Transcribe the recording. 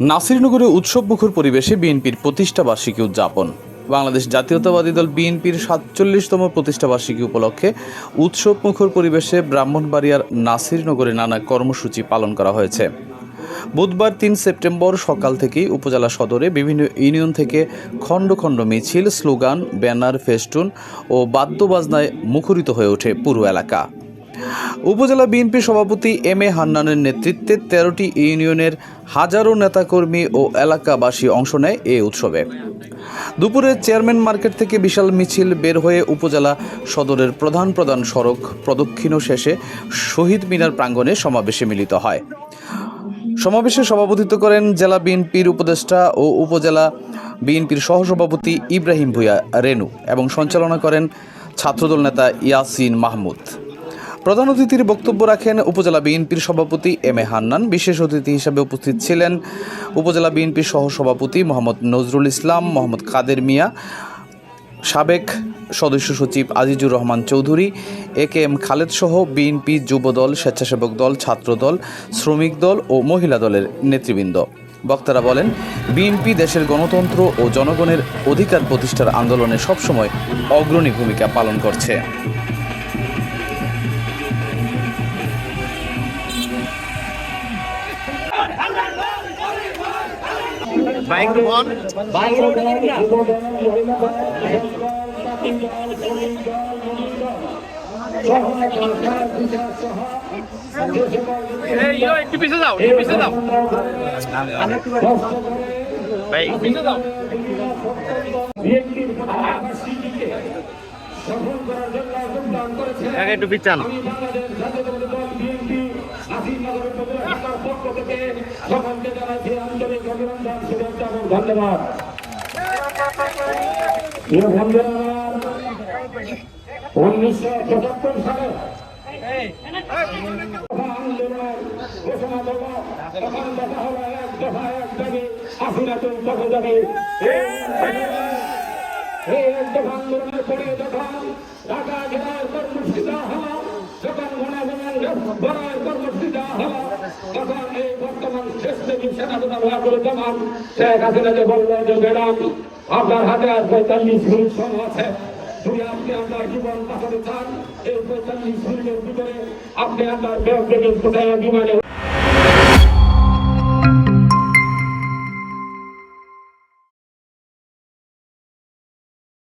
নাসিরনগরে উৎসবমুখর পরিবেশে বিএনপির প্রতিষ্ঠাবার্ষিকী উদযাপন। বাংলাদেশ জাতীয়তাবাদী দল বিএনপির সাতচল্লিশতম প্রতিষ্ঠাবার্ষিকী উপলক্ষে উৎসবমুখর পরিবেশে ব্রাহ্মণবাড়িয়ার নাসিরনগরে নানা কর্মসূচি পালন করা হয়েছে। বুধবার তিন সেপ্টেম্বর সকাল থেকেই উপজেলা সদরে বিভিন্ন ইউনিয়ন থেকে খণ্ড খণ্ড মিছিল, স্লোগান, ব্যানার, ফেস্টুন ও বাদ্যবাজনায় মুখরিত হয়ে ওঠে পুরো এলাকা। উপজেলা বিএনপি সভাপতি এম এ হান্নানের নেতৃত্বে তেরোটি ইউনিয়নের হাজারো নেতাকর্মী ও এলাকাবাসী অংশ নেয় এ উৎসবে। দুপুরে চেয়ারম্যান মার্কেট থেকে বিশাল মিছিল বের হয়ে উপজেলা সদরের প্রধান প্রধান সড়ক প্রদক্ষিণ শেষে শহীদ মিনার প্রাঙ্গণে সমাবেশে মিলিত হয়। সমাবেশে সভাপতিত্ব করেন জেলা বিএনপির উপদেষ্টা ও উপজেলা বিএনপির সহসভাপতি ইব্রাহিম ভুঁইয়া রেনু এবং সঞ্চালনা করেন ছাত্রদল নেতা ইয়াসিন মাহমুদ। প্রধান অতিথির বক্তব্য রাখেন উপজেলা বিএনপির সভাপতি এম এ হান্নান। বিশেষ অতিথি হিসেবে উপস্থিত ছিলেন উপজেলা বিএনপির সহসভাপতি মোহাম্মদ নজরুল ইসলাম, মোহাম্মদ কাদের মিয়া, সাবেক সদস্য সচিব Azizur Rahman Chowdhury, A K M Khaled সহ বিএনপি যুবদল, স্বেচ্ছাসেবক দল, ছাত্রদল, শ্রমিক দল ও মহিলা দলের নেতৃবৃন্দ। বক্তারা বলেন, বিএনপি দেশের গণতন্ত্র ও জনগণের অধিকার প্রতিষ্ঠার আন্দোলনে সবসময় অগ্রণী ভূমিকা পালন করছে। মাইক্রোফোন এই ইয়ো একটু পিছে যাও একটু পিছে যাও। ভাই। পিছে যাও। আগে একটু বিচান ধন্যবাদ প্রিয় বন্ধুরা উনিশশো পঁচাত্তর সালে আন্দোলনের ঘোষণা দেব তখন দেখা হলো এক দফা এক দাবি আফিরাতুল তবে দাবি এই আন্দোলনের পরে যখন ঢাকা জেলার কর্মসূচি যখন গণাগণের বড়ার কর্মসূচি আপনার হাতে আর পঁয়তাল্লিশ মিনিট সময় আছে যদি আপনি আপনার জীবন চান এই পঁয়তাল্লিশ মিনিটের ভিতরে আপনি আপনার ব্যাংক থেকে কোথায় বিমানে